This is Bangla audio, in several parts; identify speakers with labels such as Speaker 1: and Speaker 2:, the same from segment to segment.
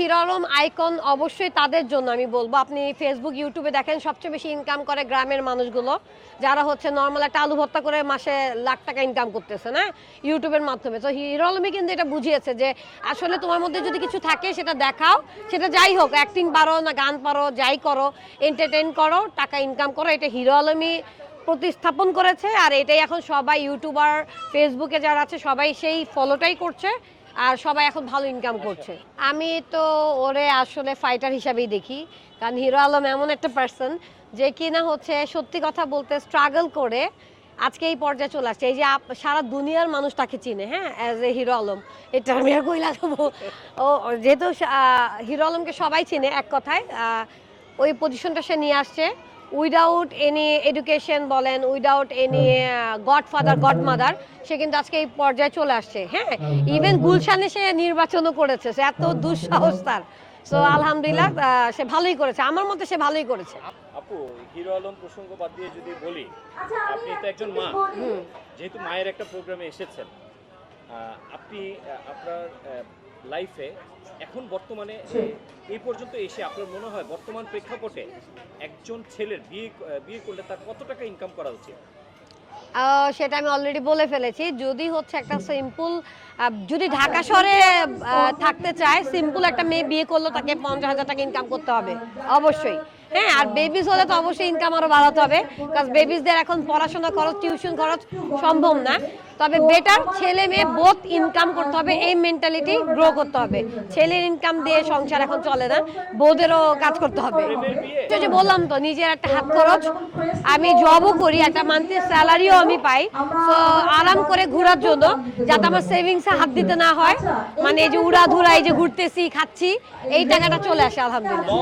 Speaker 1: হিরো আলম আইকন অবশ্যই তাদের জন্য, আমি বলব। আপনি ফেসবুক ইউটিউবে দেখেন, সবচেয়ে বেশি ইনকাম করে গ্রামের মানুষগুলো, যারা হচ্ছে নর্মাল একটা আলু ভর্তা করে মাসে লাখ টাকা ইনকাম করতেছে, না? ইউটিউবের মাধ্যমে। তো হিরো কিন্তু এটা বুঝিয়েছে যে, আসলে তোমার মধ্যে যদি কিছু থাকে, সেটা দেখাও। সেটা যাই হোক অ্যাক্টিং পারো না গান পারো, যাই করো এন্টারটেন করো, টাকা ইনকাম করো, এটা হিরো প্রতিস্থাপন করেছে। আর এটাই এখন সবাই ইউটিউবার ফেসবুকে যারা আছে, সবাই সেই ফলোটাই করছে। আর সবাই এখন ভালো ইনকাম করছে। আমি তো ওরে আসলে ফাইটার হিসাবেই দেখি, কারণ হিরো আলম এমন একটা পার্সন যে কিনা হচ্ছে সত্যি কথা বলতে স্ট্রাগল করে আজকে এই পর্যায়ে চলে আসছে। এই যে সারা দুনিয়ার মানুষ তাকে চিনে হ্যাঁ? As a hero Alam. এটা আমি আর কই লাগাবো ও, যেহেতু হিরো আলমকে সবাই চিনে এক কথায় ওই পজিশনটা সে নিয়ে আসছে। উইদাউট এনি এডুকেশন বলেন without any godfather godmother সে কিন্তু আজকে এই পর্যায়ে চলে আসছে হ্যাঁ? ইভেন গুলশানে সে নির্বাচনও করেছে সে এত দুঃসাহস তার। সো আলহামদুলিল্লাহ সে ভালোই করেছে আমার মতে সে ভালোই করেছে।
Speaker 2: আপু হিরো আলম প্রসঙ্গ বাদ দিয়ে যদি বলি আপনি তো একজন মা। যেহেতু মায়ের একটা প্রোগ্রামে এসেছেন আপনি আপনার লাইফে এখন বর্তমানে এই পর্যন্ত এসে আপনার মনে হয় বর্তমান প্রেক্ষাপটে একজন ছেলের বিয়ে বিয়ে করলে তার কত টাকা ইনকাম করা উচিত?
Speaker 1: সেটা আমি অলরেডি বলে ফেলেছি। যদি হচ্ছে একটা সিম্পল যদি ঢাকা শহরে থাকতে চায় সিম্পল একটা মেয়ে বিয়ে করল তাকে পঞ্চাশ হাজার টাকা ইনকাম করতে হবে। অবশ্যই। হ্যাঁ আর বেবিজ হলে তো অবশ্যই ইনকাম আরও বাড়াতে হবে কারণ বেবিজদের এখন পড়াশোনা খরচ টিউশন খরচ সম্ভব না। তবে বেটার ছেলে মেয়ে বোধ ইনকাম করতে হবে, এই মেন্টালিটি গ্রো করতে হবে। ছেলের ইনকাম দিয়ে সংসার এখন চলে না, বউদেরও কাজ করতে হবে। যে বললাম তো, নিজের একটা হাত খরচ, আমি জবও করি, একটা মান্থলি স্যালারিও আমি পাই। তো আরাম করে ঘোরার জন্য, যাতে আমার সেভিংসে হাত দিতে না হয়। মানে এই যে উড়া ধুরা এই যে ঘুরতেছি, খাচ্ছি, এই টাকাটা চলে আসে, আলহামদুলিল্লাহ।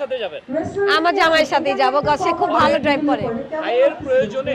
Speaker 2: সাথে যাবেন?
Speaker 1: আমার জামাইয়ের সাথে যাব। কারণ সে খুব ভালো ড্রাইভ করে।
Speaker 2: ভাইয়ের প্রয়োজনে